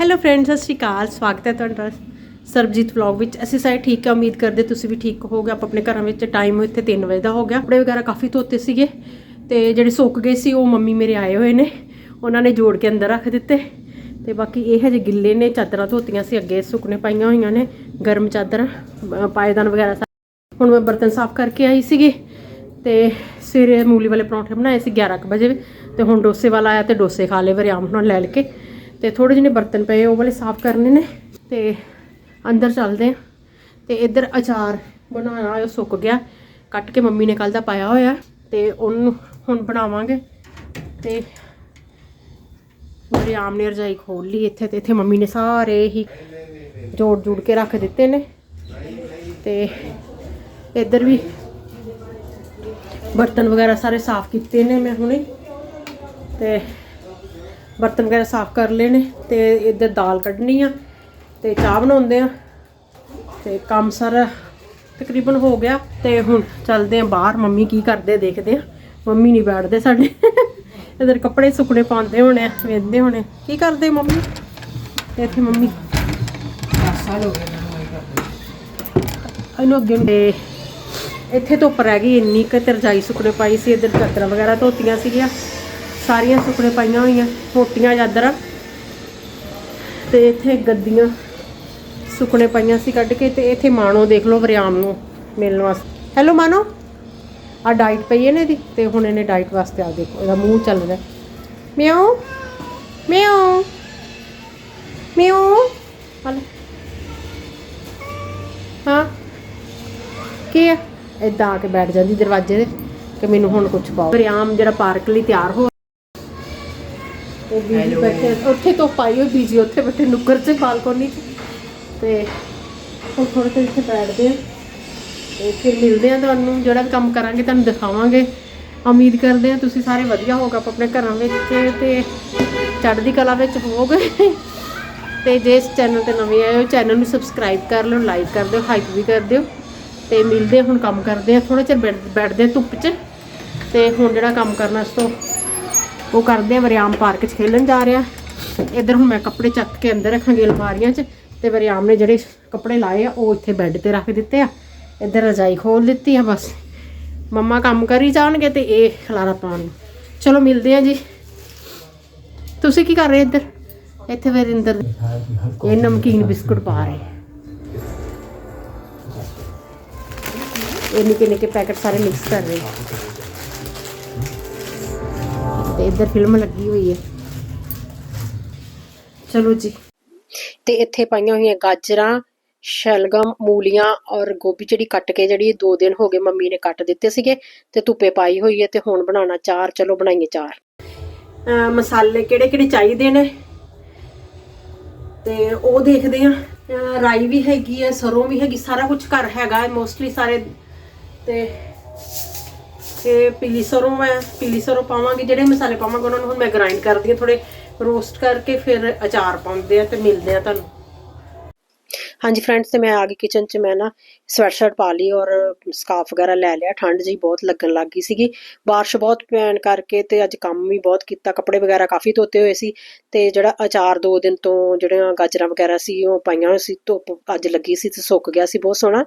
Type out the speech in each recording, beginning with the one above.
Hello friends ਸਤਿ ਸ਼੍ਰੀ ਅਕਾਲ, ਸਵਾਗਤ ਹੈ ਤੁਹਾਡਾ ਸਰਬਜੀਤ ਵਲੌਗ ਵਿੱਚ। ਅਸੀਂ ਸਾਰੇ ਠੀਕ ਆ, ਉਮੀਦ ਕਰਦੇ ਤੁਸੀਂ ਵੀ ਠੀਕ ਹੋਗੇ ਆਪ ਆਪਣੇ ਘਰਾਂ ਵਿੱਚ ਟਾਈਮ ਇੱਥੇ 3 ਵਜੇ ਦਾ ਹੋ ਗਿਆ। ਕੱਪੜੇ ਵਗੈਰਾ ਕਾਫੀ ਧੋਤੇ ਸੀਗੇ ਤੇ ਜਿਹੜੇ ਸੁੱਕ ਗਏ ਸੀ, ਉਹ ਮੰਮੀ ਮੇਰੇ ਆਏ ਹੋਏ ਨੇ। ਉਹਨਾਂ ਨੇ ਜੋੜ ਕੇ ਅੰਦਰ ਰੱਖ ਦਿੱਤੇ। ਤੇ ਬਾਕੀ ਇਹ ਹਜੇ ਗਿੱਲੇ ਨੇ, ਚਾਦਰਾਂ ਧੋਤੀਆਂ ਸੀ, ਅੱਗੇ ਸੁੱਕਣੇ ਪਾਈਆਂ ਹੋਈਆਂ ਨੇ, ਗਰਮ ਚਾਦਰਾਂ ਪਾਇਦਾਨ ਵਗੈਰਾ ਸਾ- ਹੁਣ ਮੈਂ ਬਰਤਨ ਸਾਫ਼ ਕਰਕੇ ਆਈ ਸੀਗੀ ਤੇ ਸਵੇਰੇ ਮੂਲੀ ਵਾਲੇ ਪਰੌਂਠੇ ਬਣਾਏ ਸੀ 11 ਕੁ ਵਜੇ। ਤੇ ਹੁਣ ਡੋਸੇ ਵਾਲਾ ਆਇਆ ਤੇ ਡੋਸੇ ਖਾ ਲਏ ਵਰਿਆਮ ਨਾਲ ਲੈ ਕੇ ਤੇ ਥੋੜੇ ਜਿਹੇ ਬਰਤਨ ਪਏ, ਉਹ ਵਾਲੇ ਸਾਫ਼ ਕਰਨੇ ਨੇ ਤੇ ਅੰਦਰ ਚੱਲਦੇ ਆ ਤੇ ਇੱਧਰ ਅਚਾਰ ਬਣਾਉਣਾ ਉਹ ਸੁੱਕ ਗਿਆ, ਕੱਟ ਕੇ ਮੰਮੀ ਨੇ ਕੱਲ ਦਾ ਪਾਇਆ ਹੋਇਆ ਤੇ ਉਹਨੂੰ ਹੁਣ ਬਣਾਵਾਂਗੇ। ਤੇ ਆਮ ਨੇ ਰਜਾਈ ਖੋਲ ਲਈ ਇੱਥੇ ਤੇ ਇੱਥੇ ਮੰਮੀ ਨੇ ਸਾਰੇ ਹੀ ਜੋੜ ਜੂੜ ਕੇ ਰੱਖ ਦਿੱਤੇ ਨੇ। ਤੇ ਇੱਧਰ ਵੀ ਬਰਤਨ ਵਗੈਰਾ ਸਾਰੇ ਸਾਫ਼ ਕੀਤੇ ਨੇ ਮੈਂ ਹੁਣੇ। ਤੇ ਬਰਤਨ ਵਗੈਰਾ ਸਾਫ਼ ਕਰ ਲਏ ਨੇ ਤੇ ਇੱਧਰ ਦਾਲ ਕੱਢਣੀ ਆ ਤੇ ਚਾਹ ਬਣਾਉਂਦੇ ਆ ਤੇ ਕੰਮ ਸਾਰਾ ਤਕਰੀਬਨ ਹੋ ਗਿਆ ਤੇ ਹੁਣ ਚੱਲਦੇ ਆ ਬਾਹਰ। ਮੰਮੀ ਕੀ ਕਰਦੇ ਦੇਖਦੇ ਆ। ਮੰਮੀ ਨਹੀਂ ਬੈਠਦੇ ਸਾਡੇ। ਇਧਰ ਕੱਪੜੇ ਸੁੱਕਣੇ ਪਾਉਂਦੇ ਹੋਣੇ ਆ ਵੇਂਦੇ ਹੋਣੇ ਕੀ ਕਰਦੇ ਮੰਮੀ? ਇੱਥੇ ਮੰਮੀ। ਇਹਨੂੰ ਅੱਗੇ ਤੇ ਇੱਥੇ ਧੁੱਪ ਰਹਿ ਗਈ, ਇੰਨੀ ਕੁ ਤੇ ਰਜਾਈ ਸੁੱਕਣੇ ਪਾਈ ਸੀ, ਇੱਧਰ ਚਾਦਰਾਂ ਵਗੈਰਾ ਧੋਤੀਆਂ ਸੀਗੀਆਂ। ਸਾਰੀਆਂ ਸੁੱਕਣੇ ਪਾਈਆਂ ਹੋਈਆਂ ਮੋਟੀਆਂ ਚਾਦਰਾਂ ਤੇ ਇੱਥੇ ਗੱਦੀਆਂ ਸੁੱਕਣੇ ਪਾਈਆਂ ਸੀ ਕੱਢ ਕੇ ਤੇ ਇੱਥੇ ਮਾਨੋ ਦੇਖ ਲਓ ਵਰਿਆਮ ਨੂੰ ਮਿਲਣ ਵਾਸਤੇ ਹੈਲੋ ਮਾਨੋ ਆ ਡਾਈਟ ਪਈ ਹੈ ਨੇ ਤੇ ਹੁਣ ਇਹਨੇ ਡਾਈਟ ਵਾਸਤੇ ਆ ਦੇਖੋ, ਇਹਦਾ ਮੂੰਹ ਚੱਲ ਰਿਹਾ। ਮਿਆਉ ਮਿਆਉ ਮਿਆਉ। ਹਲ ਹਾਂ। ਕੀ ਆ? ਏਦਾਂ ਆ ਕੇ ਬੈਠ ਜਾਂਦੀ ਦਰਵਾਜ਼ੇ ਦੇ ਕਿ ਮੈਨੂੰ ਹੁਣ ਕੁਝ ਪਾਓ। ਵਰਿਆਮ ਜਿਹੜਾ ਪਾਰਕ ਲਈ ਤਿਆਰ ਹੋ ਉਹ ਬੈਠੇ ਉੱਥੇ ਤੋਂ ਪਾਈ ਹੋਈ ਬੀਜੀ ਉੱਥੇ ਬੈਠੇ ਨੁੱਕਰ 'ਚ ਬਾਲਕੋਨੀ 'ਚ। ਤੇ ਹੁਣ ਥੋੜੇ ਤੇ ਇੱਥੇ ਬੈਠਦੇ ਆ। ਤੇ ਫਿਰ ਮਿਲਦੇ ਆ ਤੁਹਾਨੂੰ ਜਿਹੜਾ ਵੀ ਕੰਮ ਕਰਾਂਗੇ ਤੁਹਾਨੂੰ ਦਿਖਾਵਾਂਗੇ। ਉਮੀਦ ਕਰਦੇ ਆ ਤੁਸੀਂ ਸਾਰੇ ਵਧੀਆ ਹੋਗਾ ਆਪਣੇ ਘਰਾਂ ਵਿੱਚ ਤੇ ਚੜ੍ਹਦੀ ਕਲਾ ਵਿੱਚ ਹੋਵੋਗੇ। ਤੇ ਜੇ ਇਸ ਚੈਨਲ ਤੇ ਨਵੇਂ ਆਏ ਹੋ ਚੈਨਲ ਨੂੰ ਸਬਸਕ੍ਰਾਈਬ ਕਰ ਲਿਓ ਲਾਈਕ ਕਰ ਦਿਓ ਹਾਈਪ ਵੀ ਕਰ ਦਿਓ। ਤੇ ਮਿਲਦੇ ਆ, ਹੁਣ ਕੰਮ ਕਰਦੇ ਆ ਥੋੜਾ ਚਿਰ ਬੈਠ- ਬੈਠਦੇ ਆ ਧੁੱਪ 'ਚ। ਤੇ ਹੁਣ ਜਿਹੜਾ ਕੰਮ ਕਰਨਾ ਇਸ ਤੋਂ ਉਹ ਕਰਦੇ ਆ, ਵਰਿਆਮ ਪਾਰਕ 'ਚ ਖੇਲਣ ਜਾ ਰਿਹਾ। ਇੱਧਰ ਹੁਣ ਮੈਂ ਕੱਪੜੇ ਚੱਕ ਕੇ ਅੰਦਰ ਰੱਖਾਂਗੀ ਅਲਮਾਰੀਆਂ 'ਚ ਤੇ ਵਰਿਆਮ ਨੇ ਜਿਹੜੇ ਕੱਪੜੇ ਲਾਏ ਆ, ਉਹ ਇੱਥੇ ਬੈੱਡ ਤੇ ਰੱਖ ਦਿੱਤੇ ਆ। ਇੱਧਰ ਰਜਾਈ ਖੋਲ ਦਿੱਤੀ ਆ ਬਸ। ਮੰਮਾ ਕੰਮ ਕਰੀ ਜਾਣਗੇ ਤੇ ਇਹ ਖਲਾਰਾ ਪਾਉਣ ਚਲੋ ਮਿਲਦੇ ਆ ਜੀ। ਤੁਸੀਂ ਕੀ ਕਰ ਰਹੇ ਇੱਧਰ? ਇੱਥੇ ਫਿਰ ਇੰਦਰ ਇਹ ਨਮਕੀਨ ਬਿਸਕੁਟ ਪਾ ਰਹੇ। ਇਹ ਨਿੱਕੇ ਨਿੱਕੇ ਪੈਕਟ ਸਾਰੇ ਮਿਕਸ ਕਰ ਰਹੇ। ਤੇ ਇੱਧਰ ਫਿਲਮ ਲੱਗੀ ਹੋਈ ਹੈ। ਚਲੋ ਜੀ। ਤੇ ਇੱਥੇ ਪਾਈਆਂ ਹੋਈਆਂ ਗਾਜਰਾਂ ਸ਼ਲਗਮ ਮੂਲੀਆਂ ਔਰ ਗੋਭੀ ਜਿਹੜੀ ਕੱਟ ਕੇ ਜਿਹੜੀ 2 ਦਿਨ ਹੋ ਗਏ ਮੰਮੀ ਨੇ ਕੱਟ ਦਿੱਤੇ ਸੀਗੇ ਤੇ ਧੁੱਪੇ ਪਾਈ ਹੋਈ ਹੈ ਤੇ ਹੁਣ ਬਣਾਉਣਾ ਚਾਰ। ਚਲੋ ਬਣਾਈਏ ਚਾਰ। ਮਸਾਲੇ ਕਿਹੜੇ ਕਿਹੜੇ ਚਾਹੀਦੇ ਨੇ? ਤੇ ਉਹ ਦੇਖਦੇ ਆ ਰਾਈ ਵੀ ਹੈਗੀ ਹੈ ਸਰੋਂ ਵੀ ਹੈਗੀ ਸਾਰਾ ਕੁਝ ਘਰ ਹੈਗਾ ਮੋਸਟਲੀ ਸਾਰੇ। ਤੇ ਇਹ ਪੀਲੀ ਸਰੋਂ ਹੈ ਪੀਲੀ ਸਰੋਂ ਪਾਵਾਂਗੇ, ਜਿਹੜੇ ਮਸਾਲੇ ਪਾਵਾਂਗੇ, ਉਹਨਾਂ ਨੂੰ ਹੁਣ ਮੈਂ ਗ੍ਰਾਈਂਡ ਕਰਦੀ ਹਾਂ ਥੋੜੇ ਰੋਸਟ ਕਰਕੇ ਫਿਰ ਅਚਾਰ ਪਾਉਂਦੇ ਆ ਤੇ ਮਿਲਦੇ ਆ ਤੁਹਾਨੂੰ। ਹਾਂਜੀ ਫਰੈਂਡਸ ਤੇ ਮੈਂ ਆ ਗਈ ਕਿਚਨ 'ਚ, ਮੈਂ ਨਾ ਸਵੈਟਸ਼ਰਟ ਪਾ ਲਈ ਔਰ ਸਕਾਰਫ ਵਗੈਰਾ ਲੈ ਲਿਆ, ਠੰਡ ਜੀ ਬਹੁਤ ਲੱਗਣ ਲੱਗ ਗਈ ਸੀਗੀ। ਬਾਰਿਸ਼ ਬਹੁਤ ਪੈਣ ਕਰਕੇ ਤੇ ਅੱਜ ਕੰਮ ਵੀ ਬਹੁਤ ਕੀਤਾ, ਕੱਪੜੇ ਵਗੈਰਾ ਕਾਫੀ ਧੋਤੇ ਹੋਏ ਸੀ ਤੇ ਜਿਹੜਾ ਅਚਾਰ ਦੋ ਦਿਨ ਤੋਂ ਜਿਹੜੀਆਂ ਗਾਜਰਾਂ ਵਗੈਰਾ ਸੀ, ਉਹ ਪਾਈਆਂ ਹੋਈ ਸੀ, ਧੁੱਪ ਅੱਜ ਲੱਗੀ ਸੀ ਤੇ ਸੁੱਕ ਗਿਆ ਸੀ ਬਹੁਤ ਸੋਹਣਾ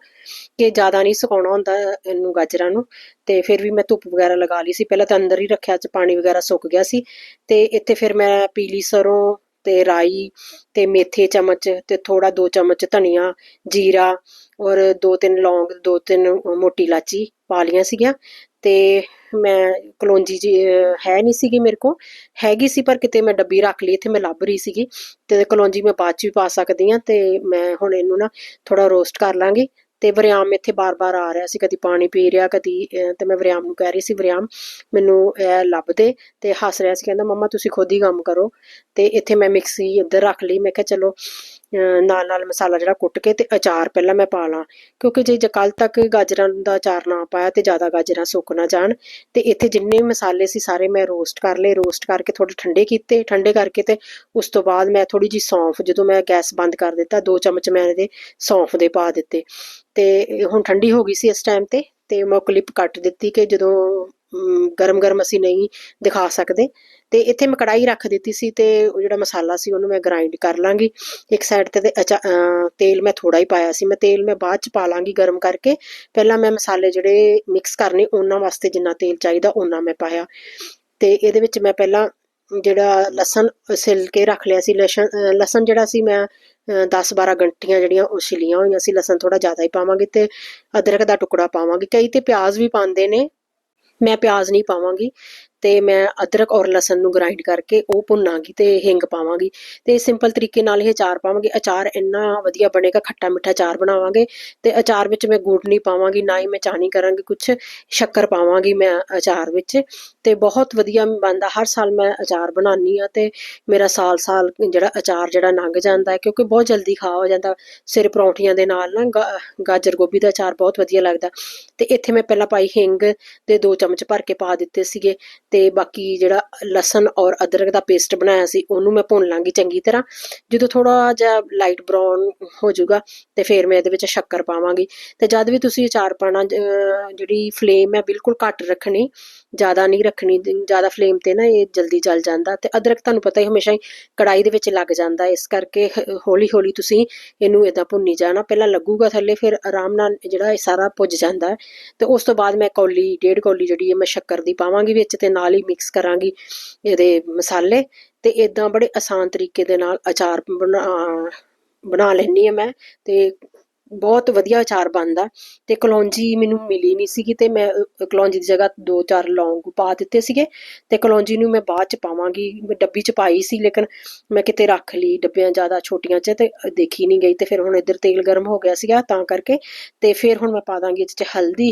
ਕਿ ਜ਼ਿਆਦਾ ਨਹੀਂ ਸੁਕਾਉਣਾ ਹੁੰਦਾ ਇਹਨੂੰ ਗਾਜਰਾਂ ਨੂੰ ਤੇ ਫਿਰ ਵੀ ਮੈਂ ਧੁੱਪ ਵਗੈਰਾ ਲਗਾ ਲਈ ਸੀ। ਪਹਿਲਾਂ ਤਾਂ ਅੰਦਰ ਹੀ ਰੱਖਿਆ ਚ ਪਾਣੀ ਵਗੈਰਾ ਸੁੱਕ ਗਿਆ ਸੀ ਤੇ ਇੱਥੇ ਫਿਰ ਮੈਂ ਪੀਲੀ ਸਰੋਂ ਤੇ ਰਾਈ ਤੇ ਮੇਥੇ ਚਮਚ ਤੇ ਥੋੜਾ ਦੋ ਚਮਚ ਧਨੀਆ, ਜੀਰਾ ਔਰ ਦੋ ਤਿੰਨ ਲੌਂਗ, ਦੋ ਤਿੰਨ ਮੋਟੀ ਇਲਾਚੀ ਪਾ ਲੀਆਂ ਸੀਗੀਆਂ। ਤੇ ਮੈਂ ਕਲੋਂਜੀ ਜੀ ਹੈ ਨਹੀਂ ਸੀਗੀ ਮੇਰੇ ਕੋ ਹੈਗੀ ਸੀ ਪਰ ਕਿਤੇ ਮੈਂ ਡੱਬੀ ਰੱਖ ਲਈ, ਇੱਥੇ ਮੈਂ ਲੱਭ ਰਹੀ ਸੀਗੀ। ਤੇ ਕਲੋਂਜੀ ਮੈਂ ਬਾਅਦ ਚ ਵੀ ਪਾ ਸਕਦੀ ਆ ਤੇ ਮੈਂ ਹੁਣ ਇਹਨੂੰ ਨਾ ਥੋੜਾ ਰੋਸਟ ਕਰ ਲਾਂਗੀ। ਤੇ ਵਰਿਆਮ ਇੱਥੇ ਬਾਰ-ਬਾਰ ਆ ਰਿਹਾ ਸੀ, ਕਦੀ ਪਾਣੀ ਪੀ ਰਿਹਾ, ਕਦੀ ਤੇ ਮੈਂ ਵਰਿਆਮ ਨੂੰ ਕਹਿ ਰਹੀ ਸੀ, ਵਰਿਆਮ, ਮੈਨੂੰ ਇਹ ਲੱਭ ਦੇ। ਤੇ ਹੱਸ ਰਿਹਾ ਸੀ, ਕਹਿੰਦਾ, ਮੰਮਾ, ਤੁਸੀਂ ਖੁਦ ਹੀ ਕੰਮ ਕਰੋ। ਤੇ ਇੱਥੇ ਮੈਂ ਮਿਕਸੀ ਇੱਧਰ ਰੱਖ ਲਈ, ਮੈਂ ਕਿਹਾ, ਚਲੋ ਨਾਲ ਨਾਲ ਮਸਾਲਾ ਜਿਹੜਾ ਕੁੱਟ ਕੇ ਤੇ ਅਚਾਰ ਪਹਿਲਾਂ ਮੈਂ ਪਾ ਲਾਂ, ਕਿਉਂਕਿ ਜੇ ਕੱਲ ਤੱਕ ਗਾਜਰਾਂ ਦਾ ਅਚਾਰ ਨਾ ਪਾਇਆ ਤੇ ਜ਼ਿਆਦਾ ਗਾਜਰਾਂ ਸੁੱਕ ਨਾ ਜਾਣ, ਤੇ ਇੱਥੇ ਜਿੰਨੇ ਮਸਾਲੇ ਸੀ ਸਾਰੇ ਮੈਂ ਰੋਸਟ ਕਰ ਲਏ ਰੋਸਟ ਕਰਕੇ ਥੋੜੇ ਠੰਡੇ ਕੀਤੇ, ਠੰਡੇ ਕਰਕੇ ਤੇ ਉਸ ਤੋਂ ਬਾਅਦ ਮੈਂ ਥੋੜੀ ਜੀ ਸੌਂਫ, ਜਦੋਂ ਮੈਂ ਗੈਸ ਬੰਦ ਕਰ ਦਿੱਤਾ, ਦੋ ਚਮਚ ਮੈਂ ਇਹਦੇ ਸੌਂਫ ਦੇ ਪਾ ਦਿੱਤੇ। ਤੇ ਹੁਣ ਠੰਡੀ ਹੋ ਗਈ ਸੀ ਇਸ ਟਾਈਮ ਤੇ ਤੇ ਮੈਂ ਕਲਿੱਪ ਕੱਟ ਦਿੱਤੀ ਕਿ ਜਦੋਂ ਗਰਮ ਗਰਮ ਅਸੀਂ ਨਹੀਂ ਦਿਖਾ ਸਕਦੇ ਤੇ ਇੱਥੇ ਮੈਂ ਕੜਾਈ ਰੱਖ ਦਿੱਤੀ ਸੀ ਤੇ ਉਹ ਜਿਹੜਾ ਮਸਾਲਾ ਸੀ ਉਹਨੂੰ ਮੈਂ ਗ੍ਰਾਈਂਡ ਕਰ ਲਾਂਗੀ। ਇੱਕ ਸਾਈਡ ਤੇ ਤੇਲ ਮੈਂ ਥੋੜਾ ਹੀ ਪਾਇਆ ਸੀ। ਮੈਂ ਤੇਲ ਮੈਂ ਬਾਅਦ ਚ ਪਾ ਲਾਂਗੀ ਗਰਮ ਕਰਕੇ। ਪਹਿਲਾਂ ਮੈਂ ਮਸਾਲੇ ਜਿਹੜੇ ਮਿਕਸ ਕਰਨੇ ਉਹਨਾਂ ਵਾਸਤੇ ਜਿੰਨਾ ਤੇਲ ਚਾਹੀਦਾ ਉਹਨਾਂ ਮੈਂ ਪਾਇਆ। ਤੇ ਇਹਦੇ ਵਿੱਚ ਮੈਂ ਪਹਿਲਾਂ ਜਿਹੜਾ ਲਸਣ ਸਿਲ ਕੇ ਰੱਖ ਲਿਆ ਸੀ। ਲਸਣ ਲਸਣ ਜਿਹੜਾ ਸੀ ਮੈਂ 10-12 ਗੰਟੀਆਂ ਜਿਹੜੀਆਂ ਉਹ ਛਿਲੀਆਂ ਹੋਈਆਂ ਸੀ। ਲਸਣ ਥੋੜਾ ਜ਼ਿਆਦਾ ਹੀ ਪਾਵਾਂਗੀ ਤੇ ਅਦਰਕ ਦਾ ਟੁਕੜਾ ਪਾਵਾਂਗੀ। ਕਈ ਤੇ ਪਿਆਜ਼ ਵੀ ਪਾਉਂਦੇ ਨੇ। ਮੈਂ ਪਿਆਜ਼ ਨਹੀਂ ਪਾਵਾਂਗੀ। ਤੇ ਮੈਂ ਅਦਰਕ ਔਰ ਲਸਣ ਨੂੰ ਗ੍ਰਾਈਂਡ ਕਰਕੇ ਉਹ ਭੁੰਨਾਂਗੀ ਤੇ ਹਿੰਗ ਪਾਵਾਂਗੀ ਤੇ ਸਿੰਪਲ ਤਰੀਕੇ ਨਾਲ ਇਹ ਅਚਾਰ ਪਾਵਾਂਗੇ। ਅਚਾਰ ਇੰਨਾ ਵਧੀਆ ਬਣੇਗਾ, ਖੱਟਾ ਮਿੱਠਾ ਅਚਾਰ ਬਣਾਵਾਂਗੇ ਤੇ ਅਚਾਰ ਵਿੱਚ ਮੈਂ ਗੁੜ ਨਹੀਂ ਪਾਵਾਂਗੀ, ਨਾ ਹੀ ਮੈਂ ਚਾਹਨੀ ਕਰਾਂਗੀ ਕੁਝ ਸ਼ੱਕਰ ਪਾਵਾਂਗੀ ਮੈਂ ਅਚਾਰ ਵਿੱਚ। ਤੇ ਬਹੁਤ ਵਧੀਆ ਬਣਦਾ। ਹਰ ਸਾਲ ਮੈਂ ਅਚਾਰ ਬਣਾਉਣੀ ਆ ਤੇ ਮੇਰਾ ਸਾਲ-ਸਾਲ ਜਿਹੜਾ ਅਚਾਰ ਜਿਹੜਾ ਲੰਘ ਜਾਂਦਾ ਕਿਉਂਕਿ ਬਹੁਤ ਜਲਦੀ ਖਾ ਹੋ ਜਾਂਦਾ। ਸਿਰ ਪਰੌਂਠੀਆਂ ਦੇ ਨਾਲ ਨਾ ਗਾਜਰ ਗੋਭੀ ਦਾ ਅਚਾਰ ਬਹੁਤ ਵਧੀਆ ਲੱਗਦਾ। ਤੇ ਇੱਥੇ ਮੈਂ ਪਹਿਲਾਂ ਪਾਈ ਹਿੰਗ ਦੇ ਦੋ ਚਮਚ ਭਰ ਕੇ ਪਾ ਦਿੱਤੇ ਸੀਗੇ ਤੇ ਬਾਕੀ ਜਿਹੜਾ ਲਸਣ ਔਰ ਅਦਰਕ ਦਾ ਪੇਸਟ ਬਣਾਇਆ ਸੀ ਉਹਨੂੰ ਮੈਂ ਭੁੰਨ ਲਾਂਗੀ ਚੰਗੀ ਤਰ੍ਹਾਂ। ਜਦੋਂ ਥੋੜਾ ਜਿਹਾ ਲਾਈਟ ਬਰਾਊਨ ਹੋ ਜਾਊਗਾ ਤੇ ਫਿਰ ਮੈਂ ਇਹਦੇ ਵਿੱਚ ਸ਼ੱਕਰ ਪਾਵਾਂਗੀ। ਤੇ ਜਦ ਵੀ ਤੁਸੀਂ ਅਚਾਰ ਪਾਣਾ ਜਿਹੜੀ ਫਲੇਮ ਹੈ ਬਿਲਕੁਲ ਘੱਟ ਰੱਖਣੀ ਜ਼ਿਆਦਾ ਨਹੀਂ ਰੱਖਣੀ, ਜ਼ਿਆਦਾ ਫਲੇਮ ਤੇ ਨਾ ਇਹ ਜਲਦੀ ਜਲ ਜਾਂਦਾ ਤੇ ਅਦਰਕ ਤੁਹਾਨੂੰ ਪਤਾ ਹੀ ਹਮੇਸ਼ਾ ਹੀ ਕੜਾਈ ਦੇ ਵਿੱਚ ਲੱਗ ਜਾਂਦਾ, ਇਸ ਕਰਕੇ ਹੌਲੀ ਹੌਲੀ ਤੁਸੀਂ ਇਹਨੂੰ ਇਦਾਂ ਭੁੰਨੀ ਜਾਣਾ, ਪਹਿਲਾਂ ਲੱਗੂਗਾ ਥੱਲੇ, ਫਿਰ ਆਰਾਮ ਨਾਲ ਜਿਹੜਾ ਇਹ ਸਾਰਾ ਭੁੱਜ ਜਾਂਦਾ ਤੇ ਉਸ ਤੋਂ ਬਾਅਦ ਮੈਂ ਕੌਲੀ, ਡੇਢ ਕੌਲੀ ਜਿਹੜੀ ਹੈ ਮੈਂ ਸ਼ੱਕਰ ਦੀ ਪਾਵਾਂਗੀ ਵਿੱਚ ਤੇ ਨਾਲ ਹੀ ਮਿਕਸ ਕਰਾਂਗੀ ਇਹਦੇ ਮਸਾਲੇ ਤੇ ਇਦਾਂ ਬੜੇ ਆਸਾਨ ਤਰੀਕੇ ਦੇ ਨਾਲ ਅਚਾਰ ਬਣਾ ਬਣਾ ਲੈਣੀ ਆ ਮੈਂ ਤੇ ਬਹੁਤ ਵਧੀਆ ਅਚਾਰ ਬਣਦਾ ਤੇ ਕਲੌਂਜੀ ਮੈਨੂੰ ਮਿਲੀ ਨਹੀਂ ਸੀਗੀ ਤੇ ਮੈਂ ਅ, ਕਲੌਂਜੀ ਦੀ ਜਗ੍ਹਾ ਦੋ ਚਾਰ ਲੌਂਗ ਪਾ ਦਿੱਤੇ ਸੀਗੇ ਤੇ ਕਲੌਂਜੀ ਨੂੰ ਮੈਂ ਬਾਅਦ ਚ ਪਾਵਾਂਗੀ ਮੈਂ ਡੱਬੀ ਚ ਪਾਈ ਸੀ ਲੇਕਿਨ ਮੈਂ ਕਿਤੇ ਰੱਖ ਲਈ ਡੱਬਿਆਂ ਜ਼ਿਆਦਾ ਛੋਟੀਆਂ ਚ ਤੇ ਦੇਖੀ ਨਹੀਂ ਗਈ ਤੇ ਫਿਰ ਹੁਣ ਇੱਧਰ ਤੇਲ ਗਰਮ ਹੋ ਗਿਆ ਸੀਗਾ ਤਾਂ ਕਰਕੇ ਤੇ ਫਿਰ ਹੁਣ ਮੈਂ ਪਾ ਦਾਂਗੀ ਇਹਦੇ ਚ ਹਲਦੀ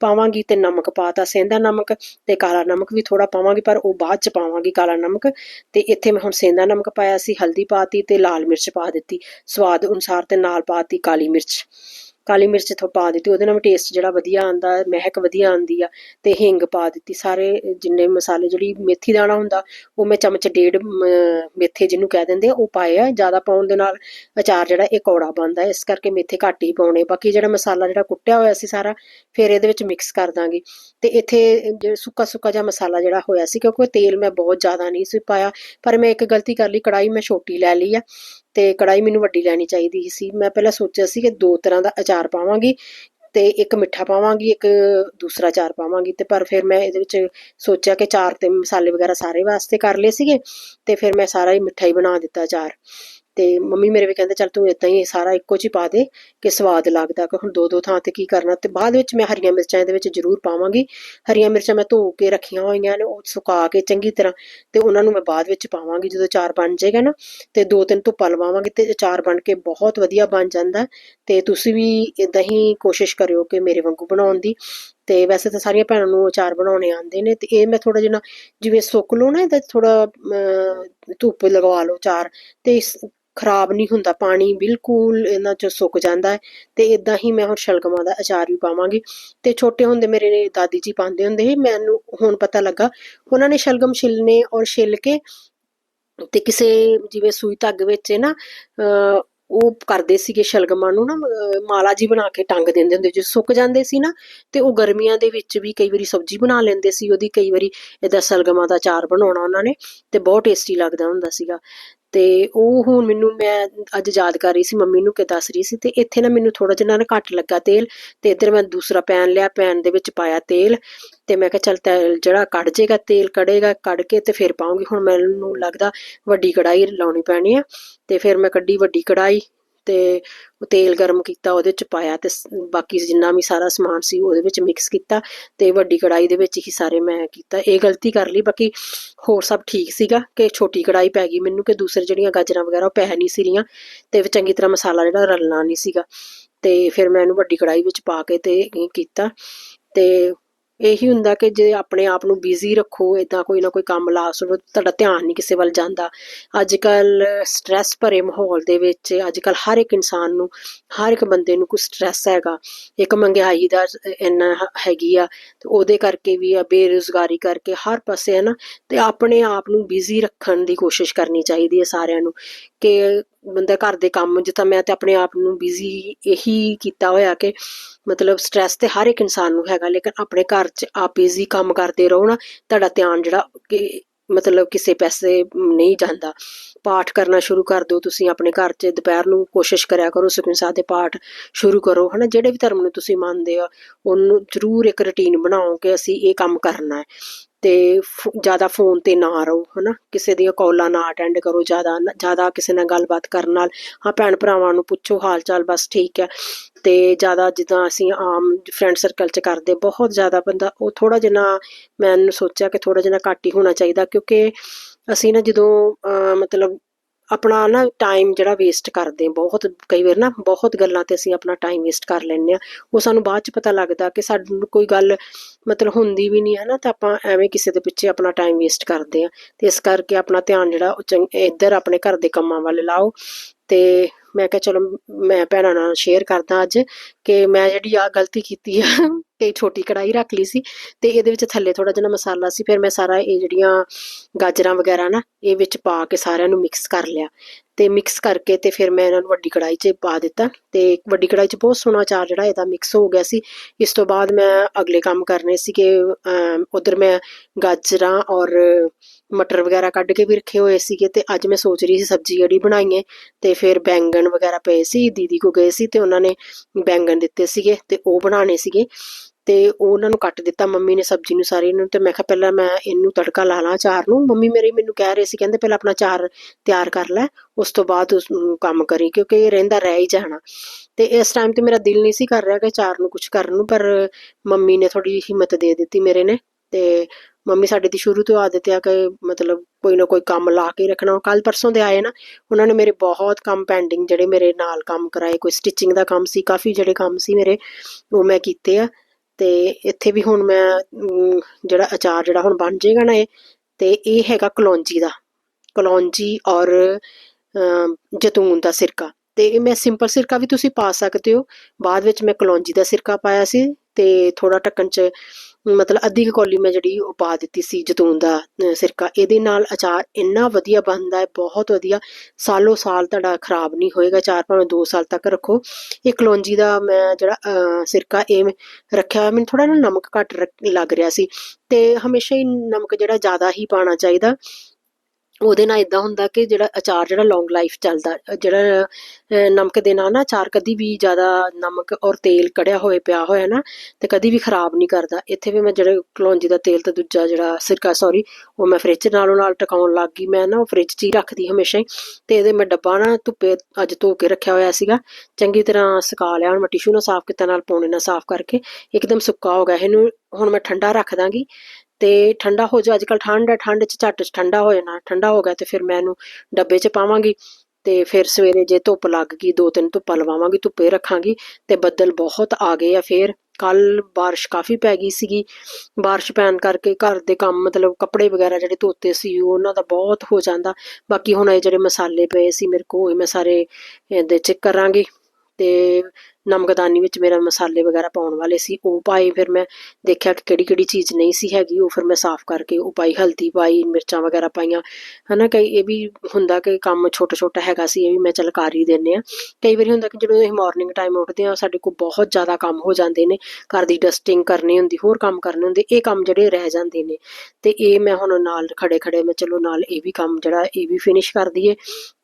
ਪਾਵਾਂਗੀ ਤੇ ਨਮਕ ਪਾਤਾ ਸੇਂਦਾ ਨਮਕ ਤੇ ਕਾਲਾ ਨਮਕ ਵੀ ਥੋੜਾ ਪਾਵਾਂਗੀ ਪਰ ਉਹ ਬਾਅਦ ਚ ਪਾਵਾਂਗੀ ਕਾਲਾ ਨਮਕ ਤੇ ਇੱਥੇ ਮੈਂ ਹੁਣ ਸੇਂਦਾ ਨਮਕ ਪਾਇਆ ਸੀ ਹਲਦੀ ਪਾਤੀ ਤੇ ਲਾਲ ਮਿਰਚ ਪਾ ਦਿੱਤੀ ਸਵਾਦ ਅਨੁਸਾਰ ਤੇ ਨਾਲ ਪਾਤੀ ਕਾਲੀ ਮਿਰਚ ਕਾਲੀ ਮਿਰਚ ਥੋ ਪਾ ਦਿੱਤੀ, ਉਹਦੇ ਨਾਲ ਟੇਸਟ ਜਿਹੜਾ ਵਧੀਆ ਆਂਦਾ ਮਹਿਕ ਵਧੀਆ ਆਂਦੀ ਆ ਤੇ ਹਿੰਗ ਪਾ ਦਿੱਤੀ। ਸਾਰੇ ਜਿੰਨੇ ਮਸਾਲੇ, ਜਿਹੜੀ ਮੇਥੀ ਦਾਣਾ ਹੁੰਦਾ, ਉਹ ਮੈਂ ਚਮਚ ਡੇਢ ਮੇਥੇ ਜਿਹਨੂੰ ਕਹਿ ਦਿੰਦੇ ਉਹ ਪਾਏ ਆ। ਜ਼ਿਆਦਾ ਪਾਉਣ ਦੇ ਨਾਲ ਅਚਾਰ ਜਿਹੜਾ ਇਹ ਕੌੜਾ ਬਣਦਾ ਇਸ ਕਰਕੇ ਮੇਥੇ ਘੱਟ ਹੀ ਪਾਉਣੇ। ਬਾਕੀ ਜਿਹੜਾ ਮਸਾਲਾ ਜਿਹੜਾ ਕੁੱਟਿਆ ਹੋਇਆ ਸੀ ਸਾਰਾ, ਫਿਰ ਇਹਦੇ ਵਿੱਚ ਮਿਕਸ ਕਰ ਦਾਂਗੇ। ਤੇ ਇੱਥੇ ਜਿਹੜਾ ਸੁੱਕਾ ਸੁੱਕਾ ਜਿਹਾ ਮਸਾਲਾ ਜਿਹੜਾ ਹੋਇਆ ਸੀ, ਕਿਉਂਕਿ ਤੇਲ ਮੈਂ ਬਹੁਤ ਜ਼ਿਆਦਾ ਨਹੀਂ ਸੀ ਪਾਇਆ, ਪਰ ਮੈਂ ਇੱਕ ਗਲਤੀ ਕਰ ਲਈ ਕੜਾਈ ਮੈਂ ਛੋਟੀ ਲੈ ਲਈ ਆ। ਤੇ ਕੜਾਈ ਮੈਨੂੰ ਵੱਡੀ ਲੈਣੀ ਚਾਹੀਦੀ ਸੀ। ਮੈਂ ਪਹਿਲਾਂ ਸੋਚਿਆ ਸੀ ਕਿ ਦੋ ਤਰ੍ਹਾਂ ਦਾ ਅਚਾਰ ਪਾਵਾਂਗੀ ਤੇ ਇੱਕ ਮਿੱਠਾ ਪਾਵਾਂਗੀ, ਇੱਕ ਦੂਸਰਾ ਅਚਾਰ ਪਾਵਾਂਗੀ। ਤੇ ਪਰ ਫਿਰ ਮੈਂ ਇਹਦੇ ਵਿੱਚ ਸੋਚਿਆ ਕਿ ਚਾਰ ਤੇ ਮਸਾਲੇ ਵਗੈਰਾ ਸਾਰੇ ਵਾਸਤੇ ਕਰ ਲਏ ਸੀਗੇ ਤੇ ਫਿਰ ਮੈਂ ਸਾਰਾ ਹੀ ਮਿੱਠਾ ਹੀ ਬਣਾ ਦਿੱਤਾ ਅਚਾਰ। ਤੇ ਮੰਮੀ ਮੇਰੇ ਵੀ ਕਹਿੰਦੇ, ਚੱਲ ਤੂੰ ਇਦਾਂ ਹੀ ਸਾਰਾ ਇੱਕੋ ਚ ਹੀ ਪਾ ਦੇ ਕਿ ਸਵਾਦ ਲੱਗਦਾ। ਕਿ ਹੁਣ ਦੋ ਦੋ ਥਾਂ ਤੇ ਕੀ ਕਰਨਾ ਤੇ ਬਾਅਦ ਵਿੱਚ ਮੈਂ ਹਰੀਆਂ ਮਿਰਚਾਂ ਇਹਦੇ ਵਿੱਚ ਜ਼ਰੂਰ ਪਾਵਾਂਗੀ। ਹਰੀਆਂ ਮਿਰਚਾਂ ਮੈਂ ਧੋ ਕੇ ਰੱਖੀਆਂ ਹੋਈਆਂ ਨੇ, ਉਹ ਸੁਕਾ ਕੇ ਚੰਗੀ ਤਰ੍ਹਾਂ ਤੇ ਉਹਨਾਂ ਨੂੰ ਮੈਂ ਬਾਅਦ ਵਿੱਚ ਪਾਵਾਂਗੀ ਜਦੋਂ ਚਾਰ ਬਣ ਜਾਏਗਾ ਨਾ ਤੇ ਦੋ ਤਿੰਨ ਧੁੱਪਾਂ ਲਵਾਵਾਂਗੇ ਤੇ ਅਚਾਰ ਬਣ ਕੇ ਬਹੁਤ ਵਧੀਆ ਬਣ ਜਾਂਦਾ। ਤੇ ਤੁਸੀਂ ਵੀ ਇਦਾਂ ਹੀ ਕੋਸ਼ਿਸ਼ ਕਰਿਓ ਕਿ ਮੇਰੇ ਵਾਂਗੂ ਬਣਾਉਣ ਦੀ। ਤੇ ਵੈਸੇ ਤਾਂ ਸਾਰੀਆਂ ਭੈਣਾਂ ਨੂੰ ਅਚਾਰ ਬਣਾਉਣੇ ਆਉਂਦੇ ਨੇ ਤੇ ਇਹ ਮੈਂ ਥੋੜਾ ਜਿਹਾ ਜਿਵੇਂ ਸੁੱਕ ਲਓ ਨਾ ਇਹਦਾ ਥੋੜਾ ਧੁੱਪ ਲਗਵਾ ਲਓ ਚਾਰ ਤੇ ਖਰਾਬ ਨਹੀਂ ਹੁੰਦਾ ਪਾਣੀ ਬਿਲਕੁਲ ਇਹਨਾਂ ਚ ਸੁੱਕ ਜਾਂਦਾ ਹੈ ਤੇ ਇਦਾਂ ਹੀ ਮੈਂ ਹੁਣ ਸ਼ਲਗਮਾਂ ਦਾ ਅਚਾਰ ਵੀ ਪਾਵਾਂਗੀ। ਤੇ ਛੋਟੇ ਹੁੰਦੇ ਮੇਰੇ ਦਾਦੀ ਜੀ ਪਾਉਂਦੇ ਹੁੰਦੇ ਸੀ ਮੈਨੂੰ ਹੁਣ ਪਤਾ ਲੱਗਾ ਉਹਨਾਂ ਨੇ ਸ਼ਲਗਮ ਛਿਲਨੇ ਔਰ ਛਿਲ ਕੇ ਤੇ ਕਿਸੇ ਜਿਵੇਂ ਸੂਈ ਧਾਗੇ ਵਿੱਚ ਨਾ ਅਹ, ਉਹ ਕਰਦੇ ਸੀਗੇ ਸ਼ਲਗਮਾਂ ਨੂੰ ਨਾ ਮਾਲਾ ਜੀ ਬਣਾ ਕੇ ਟੰਗ ਦਿੰਦੇ ਹੁੰਦੇ ਜੇ ਸੁੱਕ ਜਾਂਦੇ ਸੀ ਨਾ ਤੇ ਉਹ ਗਰਮੀਆਂ ਦੇ ਵਿੱਚ ਵੀ ਕਈ ਵਾਰੀ ਸਬਜ਼ੀ ਬਣਾ ਲੈਂਦੇ ਸੀ ਉਹਦੀ ਕਈ ਵਾਰੀ ਇਹਦਾ ਸ਼ਲਗਮਾਂ ਦਾ ਅਚਾਰ ਬਣਾਉਣਾ ਉਹਨਾਂ ਨੇ ਤੇ ਬਹੁਤ ਟੇਸਟੀ ਲੱਗਦਾ ਹੁੰਦਾ ਸੀਗਾ। ਤੇ ਉਹ ਹੁਣ ਮੈਨੂੰ ਮੈਂ ਅੱਜ ਯਾਦ ਕਰ ਰਹੀ ਸੀ, ਮੰਮੀ ਨੂੰ ਕਿ ਦੱਸ ਰਹੀ ਸੀ ਤੇ ਇੱਥੇ ਨਾ ਮੈਨੂੰ ਥੋੜਾ ਜਿਹਾ ਨਾ ਘੱਟ ਲੱਗਾ ਤੇਲ ਤੇ ਇੱਧਰ ਮੈਂ ਦੂਸਰਾ ਪੈਨ ਲਿਆ, ਪੈਨ ਦੇ ਵਿੱਚ ਪਾਇਆ ਤੇਲ ਤੇ ਮੈਂ ਕਿਹਾ ਚੱਲ ਤੇਲ ਜਿਹੜਾ ਕੱਢ ਜੇਗਾ, ਤੇਲ ਕੜੇਗਾ ਕੱਢ ਕੇ ਤੇ ਫਿਰ ਪਾਉਂਗੀ। ਹੁਣ ਮੈਨੂੰ ਲੱਗਦਾ ਵੱਡੀ ਕੜਾਹੀ ਲਾਉਣੀ ਪੈਣੀ ਆ ਤੇ ਫਿਰ ਮੈਂ ਕੱਢੀ ਵੱਡੀ ਕੜਾਹੀ ਤੇ ਉਹ ਤੇਲ ਗਰਮ ਕੀਤਾ, ਉਹਦੇ ਚ ਪਾਇਆ ਤੇ ਸ- ਬਾਕੀ ਜਿੰਨਾ ਵੀ ਸਾਰਾ ਸਮਾਨ ਸੀ ਉਹਦੇ ਵਿੱਚ ਮਿਕਸ ਕੀਤਾ ਤੇ ਵੱਡੀ ਕੜਾਈ ਦੇ ਵਿੱਚ ਹੀ ਸਾਰੇ ਮੈਂ ਕੀਤਾ। ਇਹ ਗਲਤੀ ਕਰ ਲਈ, ਬਾਕੀ ਹੋਰ ਸਭ ਠੀਕ ਸੀਗਾ ਕਿ ਛੋਟੀ ਕੜਾਈ ਪੈ ਗਈ ਮੈਨੂੰ ਕਿ ਦੂਸਰੇ ਜਿਹੜੀਆਂ ਗਾਜਰਾਂ ਵਗੈਰਾ ਉਹ ਪੈ ਨਹੀਂ ਸੀ ਰਹੀਆਂ ਤੇ ਵੀ ਚੰਗੀ ਤਰ੍ਹਾਂ ਮਸਾਲਾ ਜਿਹੜਾ ਰਲਣਾ ਨਹੀਂ ਸੀਗਾ। ਤੇ ਫਿਰ ਮੈਂ ਇਹਨੂੰ ਵੱਡੀ ਕੜਾਈ ਵਿੱਚ ਪਾ ਕੇ ਤੇ ਇਹ ਕੀਤਾ ਤੇ ਇਹੀ ਹੁੰਦਾ ਕਿ ਜੇ ਆਪਣੇ ਆਪ ਨੂੰ ਬਿਜ਼ੀ ਰੱਖੋ ਇਦਾਂ ਕੋਈ ਨਾ ਕੋਈ ਕੰਮ ਲਾ ਸਕੋ, ਤੁਹਾਡਾ ਧਿਆਨ ਨਹੀਂ ਕਿਸੇ ਵੱਲ ਜਾਂਦਾ। ਅੱਜ ਕੱਲ ਸਟ੍ਰੈਸ ਭਰੇ ਮਾਹੌਲ ਦੇ ਵਿੱਚ ਅੱਜ ਕੱਲ ਹਰ ਇੱਕ ਇਨਸਾਨ ਨੂੰ, ਹਰ ਇੱਕ ਬੰਦੇ ਨੂੰ ਕੋਈ ਸਟ੍ਰੈਸ ਹੈਗਾ। ਇੱਕ ਮਹਿੰਗਾਈ ਦਾ ਇੰਨਾ ਹੈਗੀ ਆ, ਤੇ ਉਹਦੇ ਕਰਕੇ ਵੀ ਆ, ਬੇਰੁਜ਼ਗਾਰੀ ਕਰਕੇ ਹਰ ਪਾਸੇ, ਹੈ ਨਾ, ਤੇ ਆਪਣੇ ਆਪ ਨੂੰ ਬਿਜ਼ੀ ਰੱਖਣ ਦੀ ਕੋਸ਼ਿਸ਼ ਕਰਨੀ ਚਾਹੀਦੀ ਹੈ ਸਾਰਿਆਂ ਨੂੰ ਕਿ ਬੰਦਾ ਘਰ ਦੇ ਕੰਮ, ਜਿੱਦਾਂ ਮੈਂ ਤੇ ਆਪਣੇ ਆਪ ਨੂੰ ਬਿਜ਼ੀ ਇਹੀ ਕੀਤਾ ਹੋਇਆ ਕਿ ਮਤਲਬ ਸਟ੍ਰੈਸ ਤੇ ਹਰ ਇੱਕ ਇਨਸਾਨ ਨੂੰ ਹੈਗਾ, ਲੇਕਿਨ ਆਪਣੇ ਘਰ 'ਚ ਆਪ ਬਿਜ਼ੀ ਕੰਮ ਕਰਦੇ ਰਹੋ ਨਾ, ਤੁਹਾਡਾ ਧਿਆਨ ਜਿਹੜਾ ਕਿ ਮਤਲਬ ਕਿਸੇ ਪੈਸੇ ਨਹੀਂ ਜਾਂਦਾ। ਪਾਠ ਕਰਨਾ ਸ਼ੁਰੂ ਕਰ ਦਿਓ ਤੁਸੀਂ ਆਪਣੇ ਘਰ 'ਚ, ਦੁਪਹਿਰ ਨੂੰ ਕੋਸ਼ਿਸ਼ ਕਰਿਆ ਕਰੋ ਸੁਖਮਨੀ ਸਾਹਿਬ ਦੇ ਪਾਠ ਸ਼ੁਰੂ ਕਰੋ, ਹਨਾ, ਜਿਹੜੇ ਵੀ ਧਰਮ ਨੂੰ ਤੁਸੀਂ ਮੰਨਦੇ ਆ, ਉਹਨੂੰ ਜ਼ਰੂਰ ਇੱਕ ਰੁਟੀਨ ਬਣਾਓ ਕਿ ਅਸੀਂ ਇਹ ਕੰਮ ਕਰਨਾ ਹੈ। ਤੇ ਜ਼ਿਆਦਾ ਫੋਨ ਤੇ ਨਾ ਰਹੋ ਹਨਾ? ਕਿਸੇ ਦੀਆਂ ਕਾਲਾਂ ਨਾ ਅਟੈਂਡ ਕਰੋ ਜ਼ਿਆਦਾ ਜ਼ਿਆਦਾ ਕਿਸੇ ਨਾਲ ਗੱਲਬਾਤ ਕਰਨ ਨਾਲ। ਹਾਂ ਭੈਣ ਭਰਾਵਾਂ ਨੂੰ ਪੁੱਛੋ ਹਾਲ ਚਾਲ ਬਸ ਠੀਕ ਹੈ। ਤੇ ਜ਼ਿਆਦਾ ਜਿੱਦਾਂ ਅਸੀਂ ਆਮ ਫਰੈਂਡ ਸਰਕਲ ਚ ਕਰਦੇ ਬਹੁਤ ਜ਼ਿਆਦਾ ਬੰਦਾ ਉਹ ਥੋੜਾ ਜਿਹਾ ਮੈਨੂੰ ਸੋਚਿਆ ਕਿ ਥੋੜਾ ਜਿਹਾ ਘੱਟ ਹੀ ਹੋਣਾ ਚਾਹੀਦਾ ਕਿਉਂਕਿ ਅਸੀਂ ਨਾ ਜਦੋਂ ਅਹ, ਮਤਲਬ ਆਪਣਾ ਨਾ ਟਾਈਮ ਜਿਹੜਾ ਵੇਸਟ ਕਰਦੇ ਬਹੁਤ ਕਈ ਵਾਰ ਨਾ ਬਹੁਤ ਗੱਲਾਂ ਤੇ ਅਸੀਂ ਆਪਣਾ ਟਾਈਮ ਵੇਸਟ ਕਰ ਲੈਂਦੇ ਆ ਉਹ ਸਾਨੂੰ ਬਾਅਦ ਚ ਪਤਾ ਲੱਗਦਾ ਕਿ ਸਾਨੂੰ ਕੋਈ ਗੱਲ ਮਤਲਬ ਹੁੰਦੀ ਵੀ ਨਹੀਂ ਹੈ ਨਾ, ਤਾਂ ਆਪਾਂ ਐਵੇਂ ਕਿਸੇ ਦੇ ਪਿੱਛੇ ਆਪਣਾ ਟਾਈਮ ਵੇਸਟ ਕਰਦੇ ਆ ਤੇ ਇਸ ਕਰਕੇ ਆਪਣਾ ਧਿਆਨ ਜਿਹੜਾ ਉਹ ਚੰਗ- ਇੱਧਰ ਆਪਣੇ ਘਰ ਦੇ ਕੰਮਾਂ ਵੱਲ ਲਾਓ ਤੇ ਮੈਂ ਕਿਹਾ ਚਲੋ ਮੈਂ ਭੈਣਾਂ ਨਾਲ ਸ਼ੇਅਰ ਕਰਦਾ ਅੱਜ ਕਿ ਮੈਂ ਜਿਹੜੀ ਆ ਗਲਤੀ ਕੀਤੀ ਆ ਕਿ ਛੋਟੀ ਕੜਾਈ ਰੱਖ ਲਈ ਸੀ ਤੇ ਇਹਦੇ ਵਿੱਚ ਥੱਲੇ ਥੋੜਾ ਜਿਹਾ ਮਸਾਲਾ ਸੀ, ਫਿਰ ਮੈਂ ਸਾਰਾ ਇਹ ਜਿਹੜੀਆਂ ਗਾਜਰਾਂ ਵਗੈਰਾ ਨਾ, ਇਹ ਵਿੱਚ ਪਾ ਕੇ ਸਾਰਿਆਂ ਨੂੰ ਮਿਕਸ ਕਰ ਲਿਆ ਤੇ ਮਿਕਸ ਕਰਕੇ ਤੇ ਫਿਰ ਮੈਂ ਇਹਨਾਂ ਨੂੰ ਵੱਡੀ ਕੜਾਈ 'ਚ ਪਾ ਦਿੱਤਾ ਤੇ ਵੱਡੀ ਕੜਾਈ 'ਚ ਬਹੁਤ ਸੋਹਣਾ ਚਾਰ ਜਿਹੜਾ ਇਹਦਾ ਮਿਕਸ ਹੋ ਗਿਆ ਸੀ। ਇਸ ਤੋਂ ਬਾਅਦ ਮੈਂ ਅਗਲੇ ਕੰਮ ਕਰਨੇ ਸੀ ਕਿ ਉਧਰ ਮੈਂ ਗਾਜਰਾਂ ਔਰ ਮਟਰ ਵਗੈਰਾ ਕੱਢ ਕੇ ਵੀ ਰੱਖੇ ਹੋਏ ਸੀਗੇ ਤੇ ਅੱਜ ਮੈਂ ਸੋਚ ਰਹੀ ਸੀ ਸਬਜ਼ੀ ਜਿਹੜੀ ਬਣਾਈਏ ਤੇ ਫਿਰ ਬੈਂਗਣ ਵਗੈਰਾ ਪਏ ਸੀ, ਦੀਦੀ ਕੋ ਗਏ ਸੀ ਤੇ ਉਹਨਾਂ ਨੇ ਬੈਂਗਣ ਦਿੱਤੇ ਸੀਗੇ ਤੇ ਉਹ ਬਣਾਉਣੇ ਸੀਗੇ ਤੇ ਉਹਨਾਂ ਨੂੰ ਕੱਟ ਦਿੱਤਾ ਮੰਮੀ ਨੇ ਸਬਜ਼ੀ ਨੂੰ ਸਾਰੀ ਨੂੰ ਤੇ ਮੈਂ ਕਿਹਾ ਪਹਿਲਾਂ ਮੈਂ ਇਹਨੂੰ ਤੜਕਾ ਲਾ ਲਾਂ ਚਾਰ ਨੂੰ, ਮੰਮੀ ਮੇਰੀ ਮੈਨੂੰ ਕਹਿ ਰਹੇ ਸੀ, ਕਹਿੰਦੇ ਪਹਿਲਾਂ ਆਪਣਾ ਚਾਰ ਤਿਆਰ ਕਰ ਲੈ, ਉਸ ਤੋਂ ਬਾਅਦ ਉਸ ਨੂੰ ਕੰਮ ਕਰੀ ਕਿਉਂਕਿ ਇਹ ਰਹਿੰਦਾ ਰਹਿ ਹੀ ਜਾਣਾ। ਤੇ ਇਸ ਟਾਈਮ ਤੇ ਮੇਰਾ ਦਿਲ ਨਹੀਂ ਸੀ ਕਰ ਰਿਹਾ ਕਿ ਚਾਰ ਨੂੰ ਕੁਝ ਕਰਨ ਨੂੰ, ਪਰ ਮੰਮੀ ਨੇ ਥੋੜੀ ਹਿੰਮਤ ਦੇ ਦਿੱਤੀ ਮੇਰੇ ਨੇ ਤੇ ਮੰਮੀ ਸਾਡੇ ਦੀ ਸ਼ੁਰੂ ਤੋਂ ਆਦਤ ਆ ਕਿ ਮਤਲਬ ਕੋਈ ਨਾ ਕੋਈ ਕੰਮ ਲਾ ਕੇ ਰੱਖਣਾ। ਕੱਲ ਪਰਸੋਂ ਦੇ ਆਏ ਨਾ, ਉਹਨਾਂ ਨੇ ਮੇਰੇ ਬਹੁਤ ਕੰਮ ਪੈਂਡਿੰਗ ਜਿਹੜੇ ਮੇਰੇ ਨਾਲ ਕੰਮ ਕਰਾਏ। ਕੋਈ ਸਟਿਚਿੰਗ ਦਾ ਕੰਮ ਸੀ, ਕਾਫੀ ਜਿਹੜੇ ਕੰਮ ਸੀ ਮੇਰੇ, ਉਹ ਮੈਂ ਕੀਤੇ ਆ। ਤੇ ਇੱਥੇ ਵੀ ਹੁਣ ਮੈਂ ਜਿਹੜਾ ਅਚਾਰ ਜਿਹੜਾ ਹੁਣ ਬਣ ਜਾਏਗਾ ਨਾ ਇਹ, ਤੇ ਇਹ ਹੈਗਾ ਕਲੌਂਜੀ ਦਾ। ਕਲੌਂਜੀ ਔਰ ਜੈਤੂਨ ਦਾ ਸਿਰਕਾ। ਤੇ ਇਹ ਮੈਂ ਸਿੰਪਲ ਸਿਰਕਾ ਵੀ ਤੁਸੀਂ ਪਾ ਸਕਦੇ ਹੋ। ਬਾਅਦ ਵਿੱਚ ਮੈਂ ਕਲੌਂਜੀ ਦਾ ਸਿਰਕਾ ਪਾਇਆ ਸੀ ਤੇ ਥੋੜਾ ਢੱਕਣ ਚ ਮਤਲਬ ਅੱਧੀ ਕੌਲੀ ਮੈਂ ਜਿਹੜੀ ਉਹ ਪਾ ਦਿੱਤੀ ਸੀ ਜੈਤੂਨ ਦਾ ਸਿਰਕਾ। ਇਹਦੇ ਨਾਲ ਅਚਾਰ ਇੰਨਾ ਵਧੀਆ ਬਣਦਾ ਹੈ, ਬਹੁਤ ਵਧੀਆ। ਸਾਲੋ ਸਾਲ ਤੁਹਾਡਾ ਖਰਾਬ ਨਹੀਂ ਹੋਏਗਾ ਅਚਾਰ ਭਾਵੇਂ 2 ਸਾਲ ਤੱਕ ਰੱਖੋ। ਇਹ ਕਲੌਂਜੀ ਦਾ ਮੈਂ ਜਿਹੜਾ ਸਿਰਕਾ ਇਹ ਰੱਖਿਆ ਮੈਨੂੰ ਥੋੜਾ ਨਾ ਨਮਕ ਘੱਟ ਲੱਗ ਰਿਹਾ ਸੀ। ਤੇ ਹਮੇਸ਼ਾ ਹੀ ਨਮਕ ਜਿਹੜਾ ਜ਼ਿਆਦਾ ਹੀ ਪਾਣਾ ਚਾਹੀਦਾ। ਉਹਦੇ ਨਾਲ ਇਦਾਂ ਹੁੰਦਾ ਕਿ ਜਿਹੜਾ ਅਚਾਰ ਜਿਹੜਾ ਲੌਂਗ ਲਾਈਫ ਚੱਲਦਾ ਅ, ਜਿਹੜਾ ਨਮਕ ਦੇ ਨਾਲ ਨਾ ਅਚਾਰ ਕਦੀ ਵੀ ਜ਼ਿਆਦਾ ਨਮਕ ਔਰ ਤੇਲ ਕੜਿਆ ਹੋਏ ਪਿਆ ਹੋਇਆ ਨਾ ਤੇ ਕਦੀ ਵੀ ਖਰਾਬ ਨਹੀਂ ਕਰਦਾ। ਇੱਥੇ ਵੀ ਮੈਂ ਜਿਹੜੇ ਕਲੌਂਜੀ ਦਾ ਤੇਲ ਤੇ ਦੂਜਾ ਜਿਹੜਾ ਸਿਰਕਾ ਸੌਰੀ ਉਹ ਮੈਂ ਫ੍ਰਿਜ ਨਾਲੋਂ ਨਾਲ ਟਿਕਾਉਣ ਲੱਗ ਗਈ। ਮੈਂ ਨਾ ਉਹ ਫ੍ਰਿਜ 'ਚ ਹੀ ਰੱਖਦੀ ਹਮੇਸ਼ਾ ਹੀ ਤੇ ਇਹਦੇ ਮੈਂ ਡੱਬਾ ਨਾ ਧੁੱਪੇ ਅੱਜ ਧੋ ਕੇ ਰੱਖਿਆ ਹੋਇਆ ਸੀਗਾ। ਚੰਗੀ ਤਰ੍ਹਾਂ ਸੁਕਾ ਲਿਆ ਹੁਣ ਮੈਂ ਟਿਸ਼ੂ ਨਾਲ ਸਾਫ਼ ਕੀਤਾ ਨਾਲ ਪੌਣੇ ਨਾਲ ਸਾਫ਼ ਕਰਕੇ ਇੱਕਦਮ ਸੁੱਕਾ ਹੋ ਗਿਆ। ਇਹਨੂੰ ਹੁਣ ਮੈਂ ਠੰਡਾ ਰੱਖ ਦਾਂਗੀ ਤੇ ਠੰਡਾ ਹੋ ਜਾ ਅੱਜਕੱਲ ਠੰਡ ਹੈ, ਠੰਡ 'ਚ ਝੱਟ 'ਚ ਠੰਡਾ ਹੋ ਜਾਣਾ, ਠੰਡਾ ਹੋ ਗਿਆ ਤੇ ਫਿਰ ਮੈਂ ਇਹਨੂੰ ਡੱਬੇ 'ਚ ਪਾਵਾਂਗੀ ਤੇ ਫਿਰ ਸਵੇਰੇ ਜੇ ਧੁੱਪ ਲੱਗ ਗਈ, ਦੋ ਤਿੰਨ ਧੁੱਪਾਂ ਲਵਾਵਾਂਗੀ, ਧੁੱਪੇ ਰੱਖਾਂਗੀ ਤੇ ਬੱਦਲ ਬਹੁਤ ਆ ਗਏ ਆ ਫੇਰ। ਕੱਲ ਬਾਰਿਸ਼ ਕਾਫੀ ਪੈ ਗਈ ਸੀਗੀ। ਬਾਰਿਸ਼ ਪੈਣ ਕਰਕੇ ਘਰ ਦੇ ਕੰਮ, ਮਤਲਬ ਕੱਪੜੇ ਵਗੈਰਾ ਜਿਹੜੇ ਧੋਤੇ ਸੀ ਉਹਨਾਂ ਦਾ ਬਹੁਤ ਹੋ ਜਾਂਦਾ। ਬਾਕੀ ਹੁਣ ਇਹ ਜਿਹੜੇ ਮਸਾਲੇ ਪਏ ਸੀ ਮੇਰੇ ਕੋਲ ਇਹ ਮੈਂ ਸਾਰੇ ਇਹਦੇ ਚ ਕਰਾਂਗੀ। ਤੇ ਨਮਕਦਾਨੀ ਵਿੱਚ ਮੇਰਾ ਮਸਾਲੇ ਵਗੈਰਾ ਪਾਉਣ ਵਾਲੇ ਸੀ, ਉਹ ਪਾਏ, ਫਿਰ ਮੈਂ ਦੇਖਿਆ ਕਿ ਕਿਹੜੀ ਕਿਹੜੀ ਚੀਜ਼ ਨਹੀਂ ਸੀ ਹੈਗੀ, ਉਹ ਫਿਰ ਮੈਂ ਸਾਫ਼ ਕਰਕੇ ਉਹ ਪਾਈ, ਹਲਦੀ ਪਾਈ, ਮਿਰਚਾਂ ਵਗੈਰਾ ਪਾਈਆਂ, ਹਨਾ, ਕਈ ਇਹ ਵੀ ਹੁੰਦਾ ਕਿ ਕੰਮ ਛੋਟਾ ਛੋਟਾ ਹੈਗਾ ਸੀ, ਇਹ ਵੀ ਮੈਂ ਚੱਲ ਕਰ ਹੀ ਦਿੰਨੇ ਆ ਕਈ ਵਾਰੀ ਹੁੰਦਾ ਕਿ ਜਦੋਂ ਅਸੀਂ ਮਾਰਨਿੰਗ ਟਾਈਮ ਉੱਠਦੇ ਆ ਸਾਡੇ ਕੋਲ ਬਹੁਤ ਜ਼ਿਆਦਾ ਕੰਮ ਹੋ ਜਾਂਦੇ ਨੇ, ਘਰ ਦੀ ਡਸਟਿੰਗ ਕਰਨੀ ਹੁੰਦੀ, ਹੋਰ ਕੰਮ ਕਰਨੇ ਹੁੰਦੇ, ਇਹ ਕੰਮ ਜਿਹੜੇ ਰਹਿ ਜਾਂਦੇ ਨੇ, ਤੇ ਇਹ ਮੈਂ ਹੁਣ ਨਾਲ ਖੜੇ ਖੜੇ ਮੈਂ ਚਲੋ ਨਾਲ ਇਹ ਵੀ ਕੰਮ ਜਿਹੜਾ ਇਹ ਵੀ ਫਿਨਿਸ਼ ਕਰ ਦਈਏ,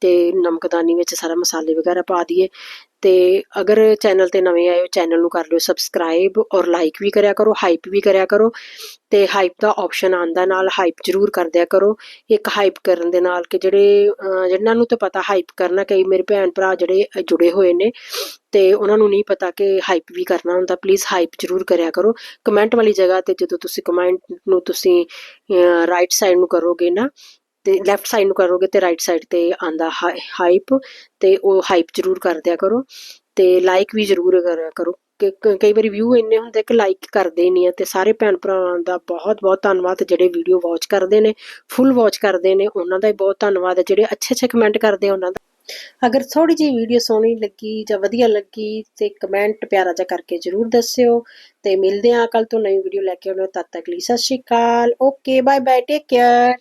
ਤੇ ਨਮਕਦਾਨੀ ਵਿੱਚ ਸਾਰਾ ਮਸਾਲੇ ਵਗੈਰਾ ਪਾ ਦਈਏ ਤੇ ਅਗਰ ਚੈਨਲ ਤੇ ਨਵੇਂ ਆਏ ਹੋ ਚੈਨਲ ਨੂੰ ਕਰ ਲਿਓ ਸਬਸਕ੍ਰਾਈਬ ਔਰ ਲਾਈਕ ਵੀ ਕਰਿਆ ਕਰੋ ਹਾਈਪ ਵੀ ਕਰਿਆ ਕਰੋ ਤੇ ਹਾਈਪ ਦਾ ਆਪਸ਼ਨ ਆਂਦਾ ਨਾਲ ਹਾਈਪ ਜ਼ਰੂਰ ਕਰ ਦਿਆ ਕਰੋ। ਇੱਕ ਹਾਈਪ ਕਰਨ ਦੇ ਨਾਲ ਕਿ ਜਿਹੜੇ ਜਿਨ੍ਹਾਂ ਨੂੰ ਤਾਂ ਪਤਾ ਹਾਈਪ ਕਰਨਾ, ਕਈ ਮੇਰੇ ਭੈਣ ਭਰਾ ਜਿਹੜੇ ਜੁੜੇ ਹੋਏ ਨੇ ਤੇ ਉਹਨਾਂ ਨੂੰ ਨਹੀਂ ਪਤਾ ਕਿ ਹਾਈਪ ਵੀ ਕਰਨਾ ਹੁੰਦਾ ਪਲੀਜ਼ ਹਾਈਪ ਜ਼ਰੂਰ ਕਰਿਆ ਕਰੋ। ਕਮੈਂਟ ਵਾਲੀ ਜਗ੍ਹਾ ਤੇ ਜਦੋਂ ਤੁਸੀਂ ਕਮੈਂਟ ਨੂੰ ਤੁਸੀਂ ਰਾਈਟ ਸਾਈਡ ਨੂੰ ਕਰੋਗੇ ਨਾ ਤੇ ਲੈਫਟ ਸਾਈਡ ਨੂੰ ਕਰੋਗੇ ਤੇ ਰਾਈਟ ਸਾਈਡ ਤੇ ਆਂਦਾ ਹਾਈਪ ਤੇ ਉਹ ਹਾਈਪ ਜ਼ਰੂਰ ਕਰ ਦਿਆ ਕਰੋ ਤੇ ਲਾਈਕ ਵੀ ਜ਼ਰੂਰ ਕਰਿਆ ਕਰੋ। ਕਿ ਕਈ ਵਾਰੀ ਵਿਊ ਇੰਨੇ ਹੁੰਦੇ ਕਿ ਲਾਈਕ ਕਰਦੇ ਨਹੀਂ ਆ ਤੇ ਸਾਰੇ ਭੈਣ ਭਰਾਵਾਂ ਦਾ ਬਹੁਤ ਬਹੁਤ ਧੰਨਵਾਦ ਜਿਹੜੇ ਵੀਡੀਓ ਵਾਚ ਕਰਦੇ ਨੇ ਫੁੱਲ ਵਾਚ ਕਰਦੇ ਨੇ, ਉਹਨਾਂ ਦਾ ਵੀ ਬਹੁਤ ਧੰਨਵਾਦ ਹੈ ਜਿਹੜੇ ਅੱਛੇ ਅੱਛੇ ਕਮੈਂਟ ਕਰਦੇ ਆ ਉਹਨਾਂ ਦਾ। ਅਗਰ ਥੋੜੀ ਜਿਹੀ ਵੀਡੀਓ ਸੋਹਣੀ ਲੱਗੀ ਜਾਂ ਵਧੀਆ ਲੱਗੀ ਤੇ ਕਮੈਂਟ ਪਿਆਰਾ ਜਿਹਾ ਕਰਕੇ ਜਰੂਰ ਦੱਸਿਓ ਤੇ ਮਿਲਦੇ ਆ ਕੱਲ ਤੋਂ ਨਵੀਂ ਵੀਡੀਓ ਲੈ ਕੇ ਆਉਣਾ ਤਦ ਤੱਕ ਲਈ ਸਤਿ ਸ਼੍ਰੀ ਅਕਾਲ। Okay bye bye take care